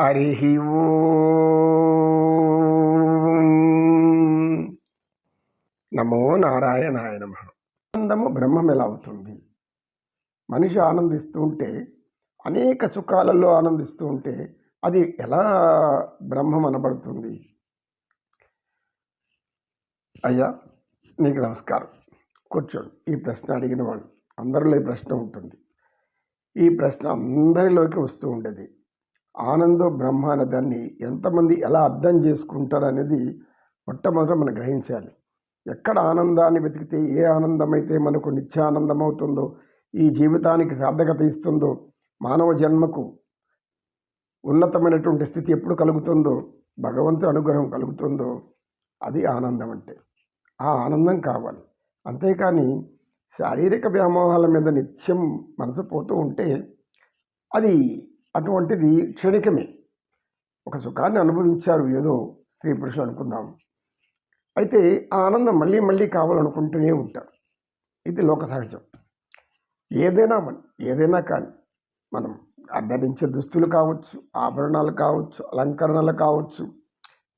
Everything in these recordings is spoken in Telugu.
హరి నమో నారాయణాయ నమ. ఆనందము బ్రహ్మం ఎలా అవుతుంది మనిషి ఆనందిస్తూ ఉంటే అనేక సుఖాలలో ఆనందిస్తూ ఉంటే అది ఎలా బ్రహ్మం అనబడుతుంది? అయ్యా నీకు నమస్కారం. కూర్చోండి. ఈ ప్రశ్న అడిగిన వాళ్ళు. అందరిలో ఈ ప్రశ్న ఉంటుంది. ఈ ప్రశ్న అందరిలోకి వస్తూ ఉండేది. ఆనందం బ్రహ్మ అనే దాన్ని ఎంతమంది ఎలా అర్థం చేసుకుంటారు అనేది మొట్టమొదట మనం గ్రహించాలి. ఎక్కడ ఆనందాన్ని వెతికితే ఏ ఆనందం అయితే మనకు నిత్యానందం అవుతుందో ఈ జీవితానికి సార్థకత ఇస్తుందో మానవ జన్మకు ఉన్నతమైనటువంటి స్థితి ఎప్పుడు కలుగుతుందో భగవంతుడి అనుగ్రహం కలుగుతుందో అది ఆనందం అంటే. ఆ ఆనందం కావాలి. అంతేకాని శారీరక వ్యామోహాల మీద నిత్యం మనసు పోతూ ఉంటే అది అటువంటిది క్షణికమే. ఒక సుఖాన్ని అనుభవించారు ఏదో స్త్రీ పురుషులు అనుకుందాం. అయితే ఆ ఆనందం మళ్ళీ మళ్ళీ కావాలనుకుంటూనే ఉంటారు. ఇది లోక సహజం. ఏదైనా మనం ఏదైనా కానీ మనం అడ్డరించే దుస్తులు కావచ్చు ఆభరణాలు కావచ్చు అలంకరణలు కావచ్చు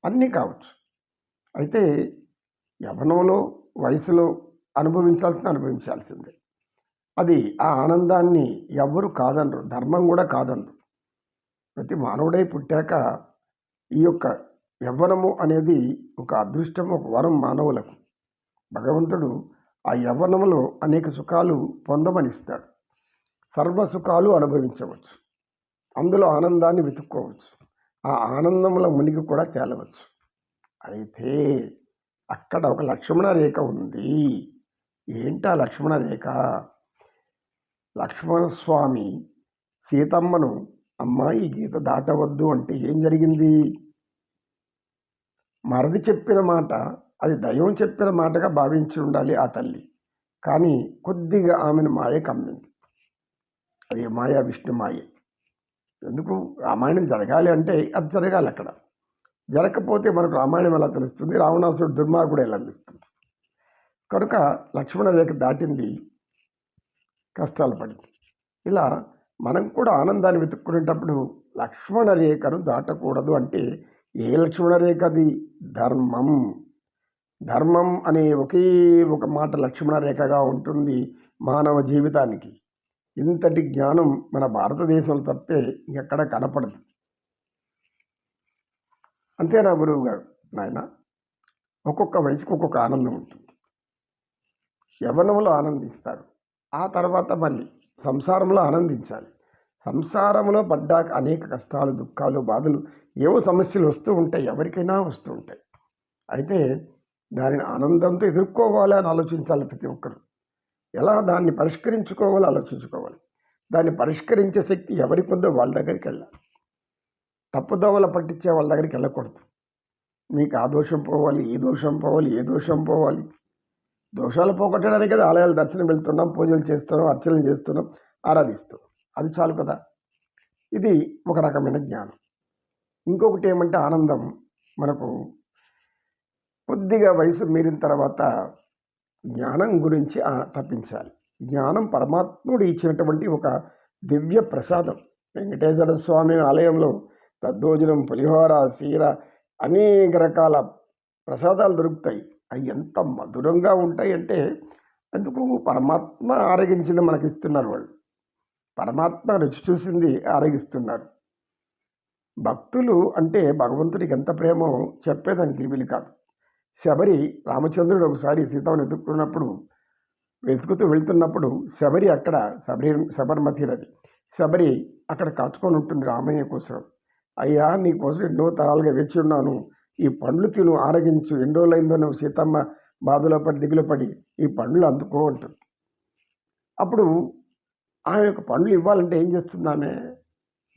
అన్నీ కావచ్చు. అయితే యవనంలో వయసులో అనుభవించాల్సిన అనుభవించాల్సిందే. అది ఆ ఆనందాన్ని ఎవరు కాదనరు ధర్మం కూడా కాదనరు. ప్రతి మానవుడై పుట్టాక ఈ యొక్క యవ్వనము అనేది ఒక అదృష్టం ఒక వరం మానవులకు. భగవంతుడు ఆ యవ్వనములో అనేక సుఖాలు పొందమనిస్తాడు. సర్వ సుఖాలు అనుభవించవచ్చు. అందులో ఆనందాన్ని వెతుక్కోవచ్చు. ఆ ఆనందంలో మునిగి కూడా తేలవచ్చు. అయితే అక్కడ ఒక లక్ష్మణ రేఖ ఉంది. ఏంటా లక్ష్మణ రేఖ? లక్ష్మణస్వామి సీతమ్మను అమ్మాయి గీత దాటవద్దు అంటే ఏం జరిగింది? మరది చెప్పిన మాట అది దైవం చెప్పిన మాటగా భావించి ఉండాలి ఆ తల్లి. కానీ కొద్దిగా ఆమెను మాయ కమ్మింది. అది మాయ విష్ణు మాయ. ఎందుకు? రామాయణం జరగాలి అంటే అది జరగాలి అక్కడ. జరగకపోతే మనకు రామాయణం ఎలా తెలుస్తుంది? రావణాసుడు దుర్మార్గుడు ఎలా తెలుస్తుంది? కనుక లక్ష్మణ రేఖ దాటింది కష్టాలు పడింది. ఇలా మనం కూడా ఆనందాన్ని వెతుక్కునేటప్పుడు లక్ష్మణ రేఖను దాటకూడదు అంటే ఏ లక్ష్మణ రేఖ అది ధర్మం. ధర్మం అనే ఒకే ఒక మాట లక్ష్మణ రేఖగా ఉంటుంది మానవ జీవితానికి. ఇంతటి జ్ఞానం మన భారతదేశంలో తప్పే ఎక్కడ కనపడదు. అంతేనా గురువు గారు? నాయన ఒక్కొక్క వయసుకు ఒక్కొక్క ఆనందం ఉంటుంది. యవనంలో ఆనందిస్తారు. ఆ తర్వాత మళ్ళీ సంసారంలో ఆనందించాలి. సంసారంలో పడ్డాక అనేక కష్టాలు దుఃఖాలు బాధలు ఏవో సమస్యలు వస్తూ ఉంటాయి. ఎవరికైనా వస్తూ ఉంటాయి. అయితే దానిని ఆనందంతో ఎదుర్కోవాలి అని ఆలోచించాలి ప్రతి ఒక్కరు. ఎలా దాన్ని పరిష్కరించుకోవాలో ఆలోచించుకోవాలి. దాన్ని పరిష్కరించే శక్తి ఎవరికి ఉందో వాళ్ళ దగ్గరికి వెళ్ళాలి. తప్పుదోవల పట్టించే వాళ్ళ దగ్గరికి వెళ్ళకూడదు. నీకు ఆ దోషం పోవాలి ఈ దోషం పోవాలి ఏ దోషం పోవాలి దోషాలు పోగొట్టడానికి కదా ఆలయాలు దర్శనం వెళ్తున్నాం పూజలు చేస్తున్నాం అర్చనలు చేస్తున్నాం ఆరాధిస్తున్నాం. అది చాలు కదా. ఇది ఒక రకమైన జ్ఞానం. ఇంకొకటి ఏమంటే ఆనందం. మనకు కొద్దిగా వయసు మీరిన తర్వాత జ్ఞానం గురించి తప్పించాలి. జ్ఞానం పరమాత్ముడు ఇచ్చినటువంటి ఒక దివ్య ప్రసాదం. వెంకటేశ్వర స్వామి ఆలయంలో దద్దోజనం పులిహోర సీర అనేక రకాల ప్రసాదాలు దొరుకుతాయి. అవి ఎంత మధురంగా ఉంటాయి అంటే అందుకు పరమాత్మ ఆరగించింది మనకి ఇస్తున్నారు వాళ్ళు. పరమాత్మ రుచి చూసింది ఆరగిస్తున్నారు. భక్తులు అంటే భగవంతుడికి ఎంత ప్రేమో చెప్పేదానికి వీలు కాదు. శబరి రామచంద్రుడు ఒకసారి సీతను వెతుక్కున్నప్పుడు వెతుకుతూ వెళ్తున్నప్పుడు శబరి అక్కడ శబరి శబర్మతి నది శబరి అక్కడ కాచుకొని ఉంటుంది రామయ్య కోసం. అయ్యా నీ కోసం ఎన్నో తరాలుగా వేచి ఉన్నాను. ఈ పండ్లు తిను ఆరగించు. ఎన్ని రోజులైందో నువ్వు సీతమ్మ బాధలో పడి దిగులు పడి ఈ పండ్లు అందుకో ఉంటుంది అప్పుడు ఆమె యొక్క పండ్లు ఇవ్వాలంటే ఏం చేస్తుంది ఆమె?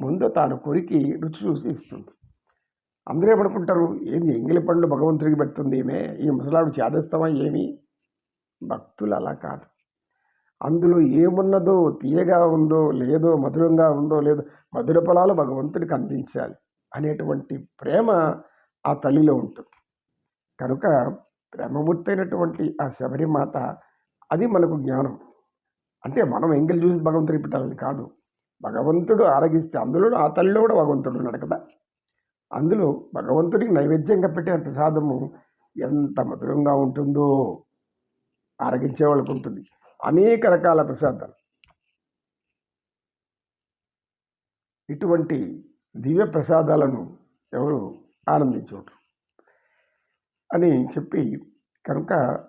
ముందు తాను కొరికి రుచి చూసి ఇస్తుంది. అందరూ ఏమనుకుంటారు? ఏంది ఎంగిలి పండ్లు భగవంతుడికి పెడుతుంది ఏమే ఈ ముసలాడు చేదస్తామా ఏమి? భక్తులు అలా కాదు. అందులో ఏమున్నదో తీయగా ఉందో లేదో మధురంగా ఉందో లేదో మధుర ఫలాలు భగవంతుడికి అందించాలి అనేటువంటి ప్రేమ ఆ తల్లిలో ఉంటుంది. కనుక ప్రేమమూర్తైనటువంటి ఆ శబరిమాత అది మనకు జ్ఞానం. అంటే మనం ఎంగిల్ చూసి భగవంతుని పెట్టాలని కాదు. భగవంతుడు ఆరగిస్తే అందులో ఆ తల్లిలో కూడా భగవంతుడు ఉన్నాడు కదా. అందులో భగవంతుడికి నైవేద్యంగా పెట్టిన ప్రసాదము ఎంత మధురంగా ఉంటుందో ఆరగించే వాళ్ళకు ఉంటుంది. అనేక రకాల ప్రసాదాలు. ఇటువంటి దివ్య ప్రసాదాలను ఎవరు ఆనందించరు అని చెప్పి కనుక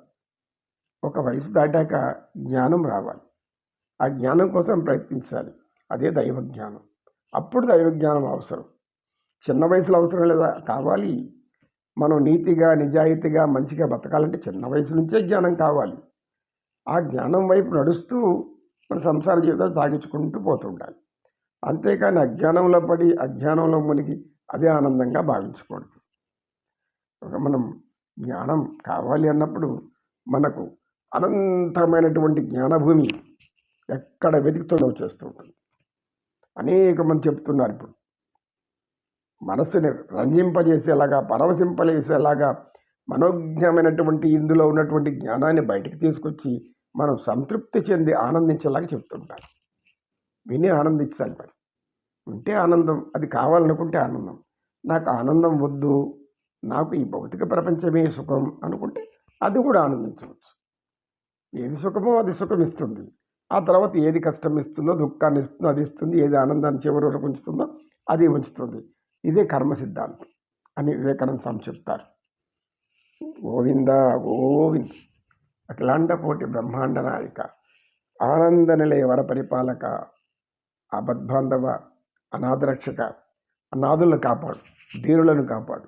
ఒక వయసు దాటాక జ్ఞానం రావాలి. ఆ జ్ఞానం కోసం ప్రయత్నించాలి. అదే దైవ జ్ఞానం అప్పుడు దైవ జ్ఞానం అవసరం. చిన్న వయసులో అవసరం లేదా? కావాలి. మనం నీతిగా నిజాయితీగా మంచిగా బతకాలంటే చిన్న వయసు నుంచే జ్ఞానం కావాలి. ఆ జ్ఞానం వైపు నడుస్తూ మన సంసార జీవితం సాగించుకుంటూ పోతుండాలి అంతేకాని అజ్ఞానంలో పడి అజ్ఞానంలో మునిగి అదే ఆనందంగా భావించకూడదు ఒక మనం జ్ఞానం కావాలి అన్నప్పుడు మనకు అనంతమైనటువంటి జ్ఞానభూమి ఎక్కడ వెతుకుతుందో వచ్చేస్తూ ఉంటుంది. అనేక మంది చెప్తున్నారు ఇప్పుడు. మనస్సుని రంజింపజేసేలాగా పరవశింపజేసేలాగా మనోజ్ఞమైనటువంటి ఇందులో ఉన్నటువంటి జ్ఞానాన్ని బయటికి తీసుకొచ్చి మనం సంతృప్తి చెంది ఆనందించేలాగా చెప్తుంటారు. విని ఆనందించాలి మరి. ఉంటే ఆనందం అది కావాలనుకుంటే ఆనందం. నాకు ఆనందం వద్దు నాకు ఈ భౌతిక ప్రపంచమే సుఖం అనుకుంటే అది కూడా ఆనందించవచ్చు. ఏది సుఖమో అది సుఖం ఇస్తుంది ఆ తర్వాత ఏది కష్టం ఇస్తుందో దుఃఖాన్ని ఇస్తుందో అది ఇస్తుంది ఏది ఆనందాన్ని చివరి వరకు ఉంచుతుందో అది ఉంచుతుంది. ఇదే కర్మ సిద్ధాంతం అని వివేకానంద స్వామి చెప్తారు. గోవింద గోవింద్ అఖిలాండకోటి బ్రహ్మాండ నాయక ఆనంద నిలయ వర పరిపాలక అబద్ధాంధవ అనాథరక్షక అనాథులను కాపాడు ధీరులను కాపాడు.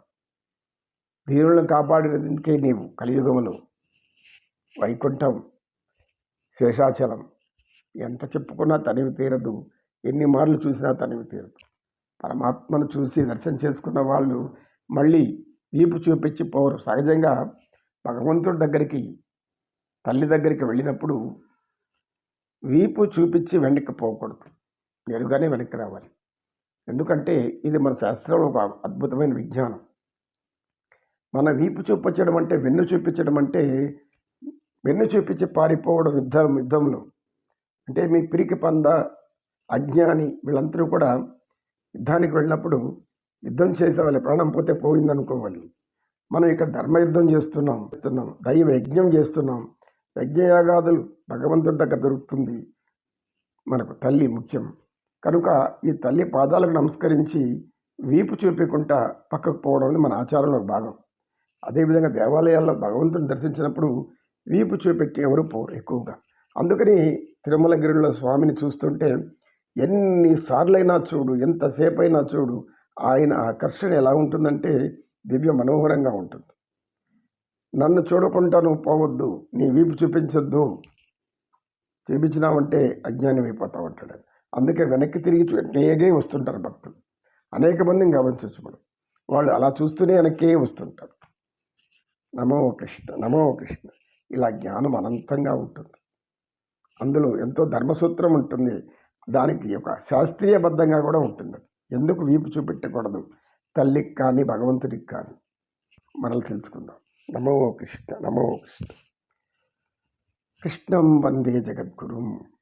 ధీరులను కాపాడినందుకే నీవు కలియుగములు వైకుంఠం శేషాచలం ఎంత చెప్పుకున్నా తనివి తీరదు ఎన్ని మార్లు చూసినా తనివి తీరదు. పరమాత్మను చూసి దర్శనం చేసుకున్న వాళ్ళు మళ్ళీ వీపు చూపించి పోరు. సహజంగా భగవంతుడి దగ్గరికి తల్లి దగ్గరికి వెళ్ళినప్పుడు వీపు చూపించి వెనక్కి పోకూడదు. నేరుగానే వెనక్కి రావాలి. ఎందుకంటే ఇది మన శాస్త్రంలో ఒక అద్భుతమైన విజ్ఞానం. మన వీపు చూపించడం అంటే వెన్ను చూపించడం అంటే వెన్ను చూపించి పారిపోవడం యుద్ధం యుద్ధంలో. అంటే మీ పిరికి పంద అజ్ఞాని వీళ్ళందరూ కూడా యుద్ధానికి వెళ్ళినప్పుడు యుద్ధం చేసేవాళ్ళు ప్రాణం పోతే పోయిందనుకోవాలి. మనం ఇక్కడ ధర్మయుద్ధం చేస్తున్నాం చేస్తున్నాం దైవ యజ్ఞం చేస్తున్నాం. యజ్ఞయాగాదులు భగవంతుడి దగ్గర దొరుకుతుంది. మనకు తల్లి ముఖ్యం. కనుక ఈ తల్లి పాదాలకు నమస్కరించి వీపు చూపించుకుంటా పక్కకు పోవడం అనేది మన ఆచారంలో భాగం. అదేవిధంగా దేవాలయాల్లో భగవంతుని దర్శించినప్పుడు వీపు చూపెట్టి ఎవరు పోరు ఎక్కువగా. అందుకని తిరుమలగిరిలో స్వామిని చూస్తుంటే ఎన్నిసార్లైనా చూడు ఎంతసేపు అయినా చూడు ఆయన ఆకర్షణ ఎలా ఉంటుందంటే దివ్య మనోహరంగా ఉంటుంది. నన్ను చూడకుండా నువ్వు పోవద్దు నీ వీపు చూపించొద్దు చూపించినావంటే అజ్ఞానం అయిపోతావు అంటాడు. అందుకే వెనక్కి తిరిగి వెంటనే వస్తుంటారు భక్తులు. అనేక మందిని గమనించవచ్చు మనం వాళ్ళు అలా చూస్తూనే వెనక్కే వస్తుంటారు. నమో కృష్ణ నమో కృష్ణ. ఇలా జ్ఞానం అనంతంగా ఉంటుంది. అందులో ఎంతో ధర్మసూత్రం ఉంటుంది. దానికి ఒక శాస్త్రీయబద్ధంగా కూడా ఉంటుంది. ఎందుకు వీపు చూపెట్టకూడదు? తల్లికి కానీ భగవంతుడికి కానీ. మనల్ని తెలుసుకుందాం. నమో కృష్ణ నమో కృష్ణ. కృష్ణం వందే జగద్గురు.